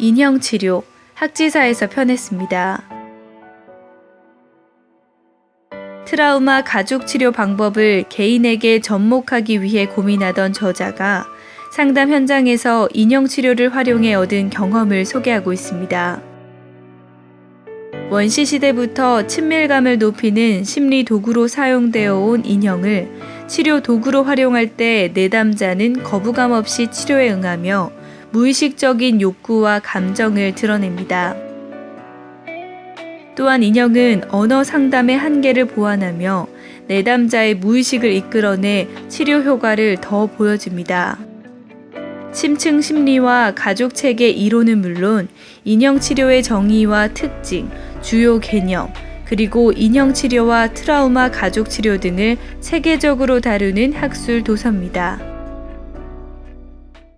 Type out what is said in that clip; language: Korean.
인형 치료 학지사에서 펴냈습니다. 트라우마 가족 치료 방법을 개인에게 접목하기 위해 고민하던 저자가 상담 현장에서 인형 치료를 활용해 얻은 경험을 소개하고 있습니다. 원시 시대부터 친밀감을 높이는 심리 도구로 사용되어 온 인형을 치료 도구로 활용할 때 내담자는 거부감 없이 치료에 응하며 무의식적인 욕구와 감정을 드러냅니다. 또한 인형은 언어 상담의 한계를 보완하며 내담자의 무의식을 이끌어내 치료 효과를 더 보여줍니다. 심층 심리와 가족 체계 이론은 물론 인형 치료의 정의와 특징, 주요 개념, 그리고 인형 치료와 트라우마 가족 치료 등을 체계적으로 다루는 학술 도서입니다.